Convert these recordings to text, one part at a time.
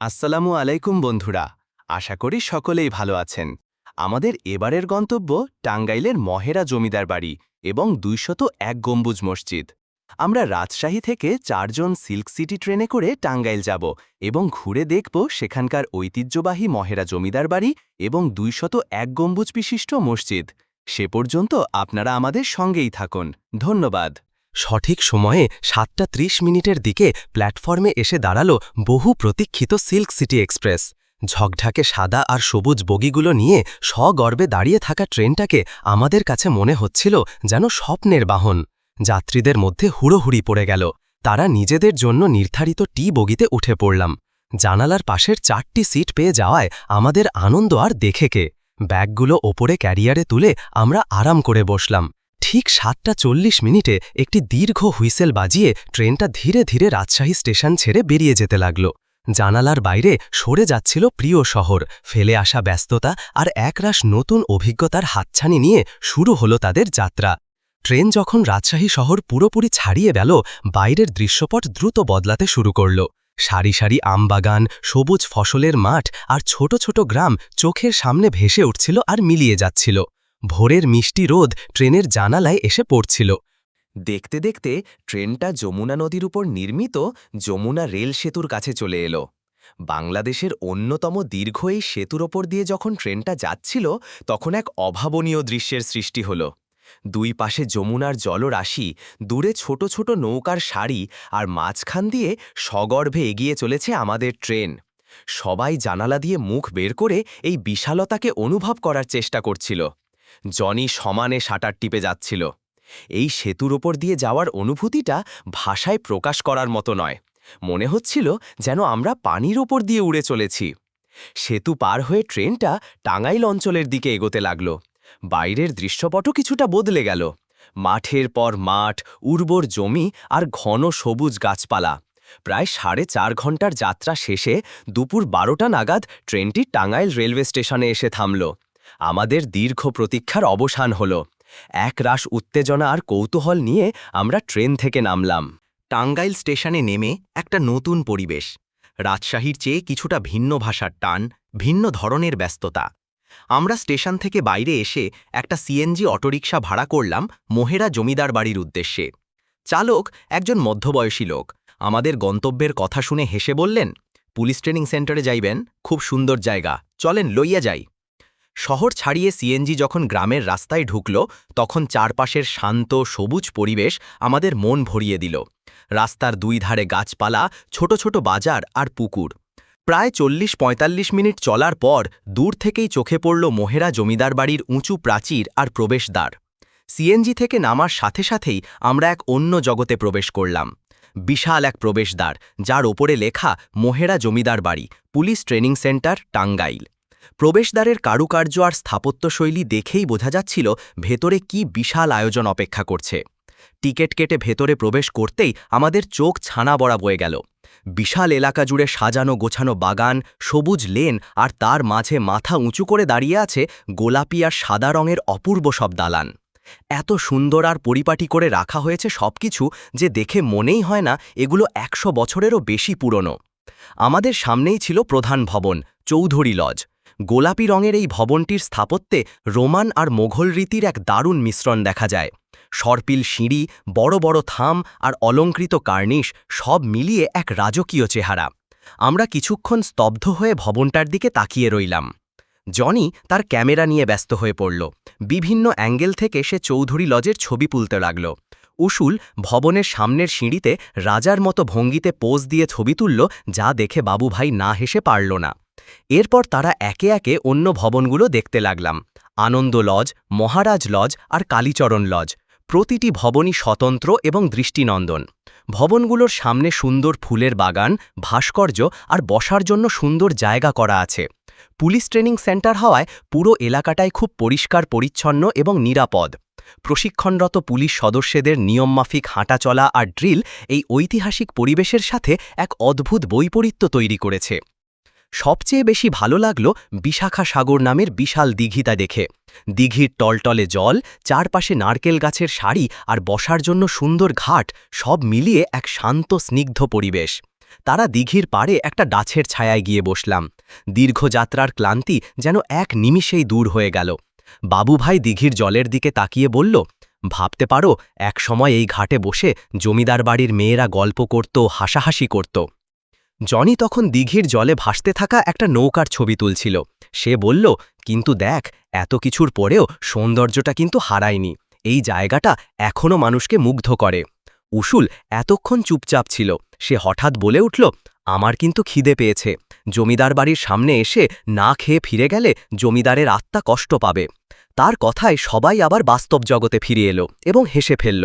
আসসালামু আলাইকুম বন্ধুরা, আশা করি সকলেই ভালো আছেন। আমাদের এবারের গন্তব্য টাঙ্গাইলের মহেরা জমিদার বাড়ি এবং দুইশত এক গম্বুজ মসজিদ। আমরা রাজশাহী থেকে চারজন সিল্ক সিটি ট্রেনে করে টাঙ্গাইল যাব এবং ঘুরে দেখব সেখানকার ঐতিহ্যবাহী মহেরা জমিদার বাড়ি এবং দুইশত এক গম্বুজ বিশিষ্ট মসজিদ। সে পর্যন্ত আপনারা আমাদের সঙ্গেই থাকুন। ধন্যবাদ। সঠিক সময়ে সাতটা ত্রিশ মিনিটের দিকে প্ল্যাটফর্মে এসে দাঁড়াল বহু প্রতীক্ষিত সিল্ক সিটি এক্সপ্রেস। ঝকঢাকে সাদা আর সবুজ বগিগুলো নিয়ে সগর্বে দাঁড়িয়ে থাকা ট্রেনটাকে আমাদের কাছে মনে হচ্ছিল যেন স্বপ্নের বাহন। যাত্রীদের মধ্যে হুড়োহুড়ি পড়ে গেল। তারা নিজেদের জন্য নির্ধারিত টি বগিতে উঠে পড়লাম। জানালার পাশের চারটি সিট পেয়ে যাওয়ায় আমাদের আনন্দ আর দেখে কে। ব্যাগগুলো ওপরে ক্যারিয়ারে তুলে আমরা আরাম করে বসলাম। ঠিক সাতটা চল্লিশ মিনিটে একটি দীর্ঘ হুইসেল বাজিয়ে ট্রেনটা ধীরে ধীরে রাজশাহী স্টেশন ছেড়ে বেরিয়ে যেতে লাগল। জানালার বাইরে সরে যাচ্ছিল প্রিয় শহর, ফেলে আসা ব্যস্ততা আর একরাশ নতুন অভিজ্ঞতার হাতছানি নিয়ে শুরু হলো তাদের যাত্রা। ট্রেন যখন রাজশাহী শহর পুরোপুরি ছাড়িয়ে গেল, বাইরের দৃশ্যপট দ্রুত বদলাতে শুরু করল। সারি সারি আমবাগান, সবুজ ফসলের মাঠ আর ছোট ছোট গ্রাম চোখের সামনে ভেসে উঠছিল আর মিলিয়ে যাচ্ছিল। ভোরের মিষ্টি রোদ ট্রেনের জানালায় এসে পড়ছিল। দেখতে দেখতে ট্রেনটা যমুনা নদীর উপর নির্মিত যমুনা রেল সেতুর কাছে চলে এলো। বাংলাদেশের অন্যতম দীর্ঘ এই সেতুর ওপর দিয়ে যখন ট্রেনটা যাচ্ছিল, তখন এক অভাবনীয় দৃশ্যের সৃষ্টি হল। দুই পাশে যমুনার জলরাশি, দূরে ছোট ছোট নৌকার সারি আর মাঝখান দিয়ে সগর্ভে এগিয়ে চলেছে আমাদের ট্রেন। সবাই জানালা দিয়ে মুখ বের করে এই বিশালতাকে অনুভব করার চেষ্টা করছিল। জনি সমানে সাঁটার টিপে যাচ্ছিল। এই সেতুর ওপর দিয়ে যাওয়ার অনুভূতিটা ভাষায় প্রকাশ করার মতো নয়। মনে হচ্ছিল যেন আমরা পানির ওপর দিয়ে উড়ে চলেছি। সেতু পার হয়ে ট্রেনটা টাঙ্গাইল অঞ্চলের দিকে এগোতে লাগল। বাইরের দৃশ্যপটও কিছুটা বদলে গেল। মাঠের পর মাঠ, উর্বর জমি আর ঘন সবুজ গাছপালা। প্রায় সাড়ে চার ঘণ্টার যাত্রা শেষে দুপুর বারোটা নাগাদ ট্রেনটি টাঙ্গাইল রেলওয়ে স্টেশনে এসে থামল। আমাদের দীর্ঘ প্রতীক্ষার অবসান হল। এক রাস উত্তেজনা আর কৌতূহল নিয়ে আমরা ট্রেন থেকে নামলাম। টাঙ্গাইল স্টেশনে নেমে একটা নতুন পরিবেশ। রাজশাহীর চেয়ে কিছুটা ভিন্ন ভাষার টান, ভিন্ন ধরনের ব্যস্ততা। আমরা স্টেশন থেকে বাইরে এসে একটা সিএনজি অটোরিকশা ভাড়া করলাম মোহেরা জমিদার বাড়ির উদ্দেশ্যে। চালক একজন মধ্যবয়সী লোক। আমাদের গন্তব্যের কথা শুনে হেসে বললেন, পুলিশ ট্রেনিং সেন্টারে যাইবেন, খুব সুন্দর জায়গা। চলেন লইয়া যাই। শহর ছাড়িয়ে সিএনজি যখন গ্রামের রাস্তায় ঢুকল, তখন চারপাশের শান্ত, সবুজ পরিবেশ আমাদের মন ভরিয়ে দিল। রাস্তার দুই ধারে গাছপালা, ছোট ছোট বাজার আর পুকুর। প্রায় চল্লিশ পঁয়তাল্লিশ মিনিট চলার পর দূর থেকেই চোখে পড়ল মোহেরা জমিদার বাড়ির উঁচু প্রাচীর আর প্রবেশদ্বার। সিএনজি থেকে নামার সাথে সাথেই আমরা এক অন্য জগতে প্রবেশ করলাম। বিশাল এক প্রবেশদ্বার, যার ওপরে লেখা, মোহেরা জমিদার বাড়ি, পুলিশ ট্রেনিং সেন্টার, টাঙ্গাইল। প্রবেশদ্বারের কারুকার্য আর স্থাপত্যশৈলী দেখেই বোঝা যাচ্ছিল ভেতরে কি বিশাল আয়োজন অপেক্ষা করছে। টিকেট কেটে ভেতরে প্রবেশ করতেই আমাদের চোখ ছানা বড়া বয়ে গেল। বিশাল এলাকা জুড়ে সাজানো গোছানো বাগান, সবুজ লেন আর তার মাঝে মাথা উঁচু করে দাঁড়িয়ে আছে গোলাপি আর সাদা রঙের অপূর্ব সব দালান। এত সুন্দর আর পরিপাটি করে রাখা হয়েছে সবকিছু যে দেখে মনেই হয় না এগুলো একশো বছরেরও বেশি পুরনো। আমাদের সামনেই ছিল প্রধান ভবন, চৌধুরী লজ। গোলাপি রঙের এই ভবনটির স্থাপত্যে রোমান আর মোঘল রীতির এক দারুণ মিশ্রণ দেখা যায়। সর্পিল সিঁড়ি, বড় বড় থাম আর অলঙ্কৃত কার্নিশ সব মিলিয়ে এক রাজকীয় চেহারা। আমরা কিছুক্ষণ স্তব্ধ হয়ে ভবনটার দিকে তাকিয়ে রইলাম। জনি তার ক্যামেরা নিয়ে ব্যস্ত হয়ে পড়ল। বিভিন্ন অ্যাঙ্গেল থেকে সে চৌধুরী লজের ছবি তুলতে লাগল। উসুল ভবনের সামনের সিঁড়িতে রাজার মতো ভঙ্গিতে পোজ দিয়ে ছবি তুলল যা দেখে বাবুভাই না হেসে পারল না। এরপর তারা একে একে অন্য ভবনগুলো দেখতে লাগলাম। আনন্দ লজ, মহারাজ লজ আর কালীচরণ লজ। প্রতিটি ভবনই স্বতন্ত্র এবং দৃষ্টিনন্দন। ভবনগুলোর সামনে সুন্দর ফুলের বাগান, ভাস্কর্য আর বসার জন্য সুন্দর জায়গা করা আছে। পুলিশ ট্রেনিং সেন্টার হওয়ায় পুরো এলাকাটায় খুব পরিষ্কার, পরিচ্ছন্ন এবং নিরাপদ। প্রশিক্ষণরত পুলিশ সদস্যদের নিয়মমাফিক হাঁটাচলা আর ড্রিল এই ঐতিহাসিক পরিবেশের সাথে এক অদ্ভুত বৈপরীত্য তৈরি করেছে। সবচেয়ে বেশি ভালো লাগল বিশাখা সাগর নামের বিশাল দিঘিতা দেখে। দিঘির টলটলে জল, চারপাশে নারকেল গাছের সারি আর বসার জন্য সুন্দর ঘাট সব মিলিয়ে এক শান্ত, স্নিগ্ধ পরিবেশ। তারা দিঘির পাড়ে একটা গাছের ছায়ায় গিয়ে বসলাম। দীর্ঘ যাত্রার ক্লান্তি যেন এক নিমিষেই দূর হয়ে গেল। বাবুভাই দিঘির জলের দিকে তাকিয়ে বলল, ভাবতে পারো, এক সময় এই ঘাটে বসে জমিদার বাড়ির মেয়েরা গল্প করত, হাসাহাসি করত। জনি তখন দিঘির জলে ভাসতে থাকা একটা নৌকার ছবি তুলছিল। সে বলল, কিন্তু দেখ, এত কিছুর পরেও সৌন্দর্যটা কিন্তু হারায়নি। এই জায়গাটা এখনও মানুষকে মুগ্ধ করে। উসুল এতক্ষণ চুপচাপ ছিল। সে হঠাৎ বলে উঠল আমার কিন্তু খিদে পেয়েছে। জমিদার বাড়ির সামনে এসে না খেয়ে ফিরে গেলে জমিদারের আত্মা কষ্ট পাবে। তার কথায় সবাই আবার বাস্তব জগতে ফিরে এলো এবং হেসে ফেলল।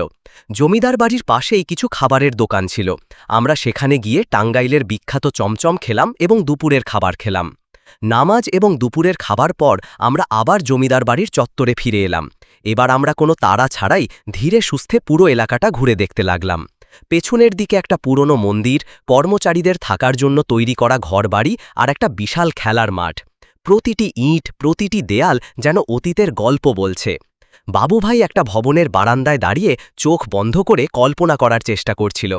জমিদার বাড়ির পাশেই কিছু খাবারের দোকান ছিল। আমরা সেখানে গিয়ে টাঙ্গাইলের বিখ্যাত চমচম খেলাম এবং দুপুরের খাবার খেলাম। নামাজ এবং দুপুরের খাবার পর আমরা আবার জমিদার বাড়ির চত্বরে ফিরে এলাম। এবার আমরা কোনো তাড়া ছাড়াই ধীরে সুস্থে পুরো এলাকাটা ঘুরে দেখতে লাগলাম। পেছনের দিকে একটা পুরনো মন্দির, কর্মচারীদের থাকার জন্য তৈরি করা ঘরবাড়ি আর একটা বিশাল খেলার মাঠ। প্রতিটি ইট, প্রতিটি দেয়াল যেন অতীতের গল্প বলছে। বাবুভাই একটা ভবনের বারান্দায় দাঁড়িয়ে চোখ বন্ধ করে কল্পনা করার চেষ্টা করছিল।